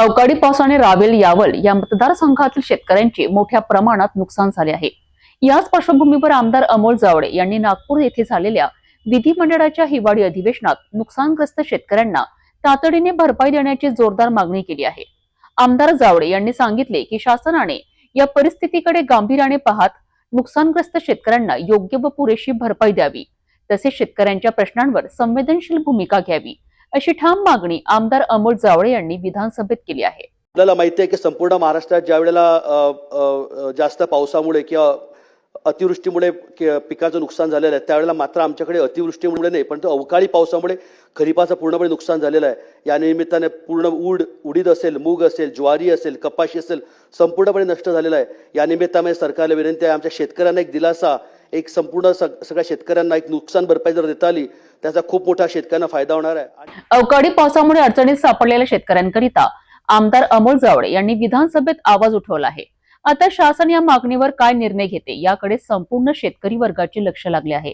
अवकाळी पावसाने रावेल यावल या मतदारसंघातील शेतकऱ्यांचे मोठ्या प्रमाणात नुकसान झाले आहे. याच पार्श्वभूमीवर आमदार अमोल जावडे यांनी नागपूर येथे झालेल्या विधिमंडळाच्या हिवाळी अधिवेशनात नुकसानग्रस्त शेतकऱ्यांना तातडीने भरपाई देण्याची जोरदार मागणी केली आहे. आमदार जावडे यांनी सांगितले की शासनाने या परिस्थितीकडे गांभीर्याने पाहत नुकसानग्रस्त शेतकऱ्यांना योग्य व पुरेशी भरपाई द्यावी. तसेच शेतकऱ्यांच्या प्रश्नांवर संवेदनशील भूमिका घ्यावी. अशी ठाम मागणी आमदार अमोल जावळे यांनी विधानसभेत केली आहे. आपल्याला माहिती आहे की संपूर्ण महाराष्ट्रात ज्या वेळेला जास्त पावसामुळे किंवा अतिवृष्टीमुळे पिकाचं नुकसान झालेलं आहे त्यावेळेला मात्र आमच्याकडे अतिवृष्टीमुळे नाही पण अवकाळी पावसामुळे खरीपाचं पूर्णपणे नुकसान झालेलं आहे. या निमित्ताने पूर्ण उड उडीद असेल मूग असेल ज्वारी असेल कपाशी असेल संपूर्णपणे नष्ट झालेलं आहे. या निमित्ताने सरकारला विनंती आहे आमच्या शेतकऱ्यांना एक दिलासा एक संपूर्ण सगळ्या शेतकऱ्यांना एक नुकसान भरपाई जर देता आली त्याचा खूप मोठा शेतकऱ्यांना फायदा होणार आहे. अवकाळी पावसामुळे अडचणीत सापडलेल्या शेतकऱ्यांकरिता आमदार अमोल जावळे यांनी विधानसभेत आवाज उठवला आहे. आता शासन या मागणीवर काय निर्णय घेते याकडे संपूर्ण शेतकरी वर्गाचे लक्ष लागले आहे.